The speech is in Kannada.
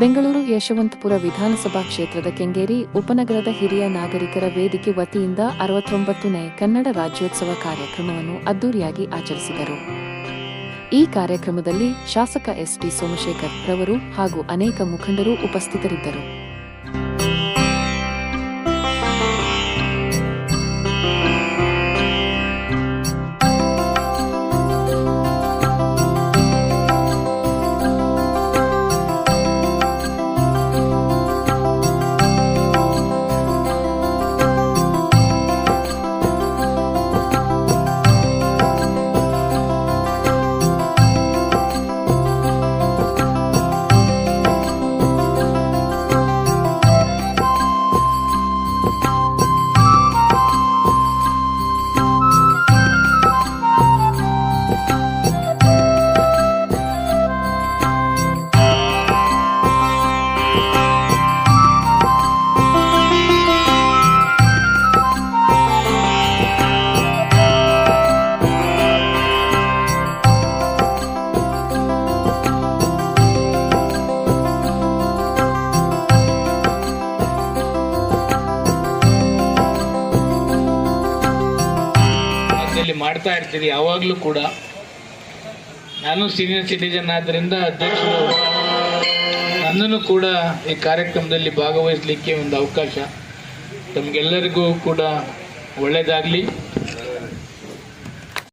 ಬೆಂಗಳೂರು ಯಶವಂತಪುರ ವಿಧಾನಸಭಾ ಕ್ಷೇತ್ರದ ಕೆಂಗೇರಿ ಉಪನಗರದ ಹಿರಿಯ ನಾಗರಿಕರ ವೇದಿಕೆ ವತಿಯಿಂದ ಅರವತ್ತೊಂಬತ್ತನೇ ಕನ್ನಡ ರಾಜ್ಯೋತ್ಸವ ಕಾರ್ಯಕ್ರಮವನ್ನು ಅದ್ದೂರಿಯಾಗಿ ಆಚರಿಸಿದರು. ಈ ಕಾರ್ಯಕ್ರಮದಲ್ಲಿ ಶಾಸಕ ಎಸ್ಟಿ ಸೋಮಶೇಖರ್ ರವರು ಹಾಗೂ ಅನೇಕ ಮುಖಂಡರು ಉಪಸ್ಥಿತರಿದ್ದರು. ರಾಜ್ಯದಲ್ಲಿ ಮಾಡ್ತಾ ಇರ್ತೀವಿ ಯಾವಾಗಲೂ ಕೂಡ. ನಾನು ಸೀನಿಯರ್ ಸಿಟಿಜನ್ ಆದ್ದರಿಂದ ಅಧ್ಯಕ್ಷರು ನನ್ನನ್ನು ಕೂಡ ಈ ಕಾರ್ಯಕ್ರಮದಲ್ಲಿ ಭಾಗವಹಿಸಲಿಕ್ಕೆ ಒಂದು ಅವಕಾಶ. ತಮಗೆಲ್ಲರಿಗೂ ಕೂಡ ಒಳ್ಳೆಯದಾಗಲಿ